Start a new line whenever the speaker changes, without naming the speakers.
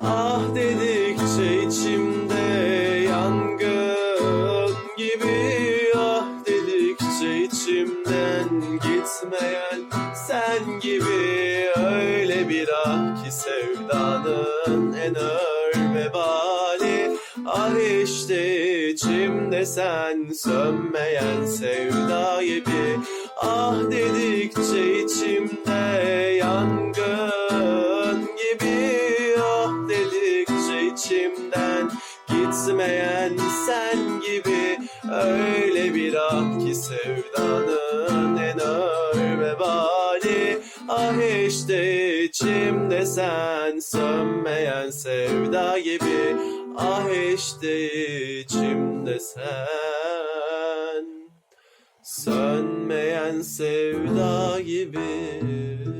Ah dedikçe içimde yangın gibi. Ah dedikçe içimden gitmeyen sen gibi. Öyle bir ah ki sevdanın en ağır vebali Ah işte içimde sen sönmeyen sevda gibi. Ah dedikçe içimde içimden gitmeyen sen gibi. Öyle bir ah ki sevdanın en ağır vebali. Ah işte içimde sen sönmeyen sevda gibi. Ah işte içimde sen Sönmeyen sevda gibi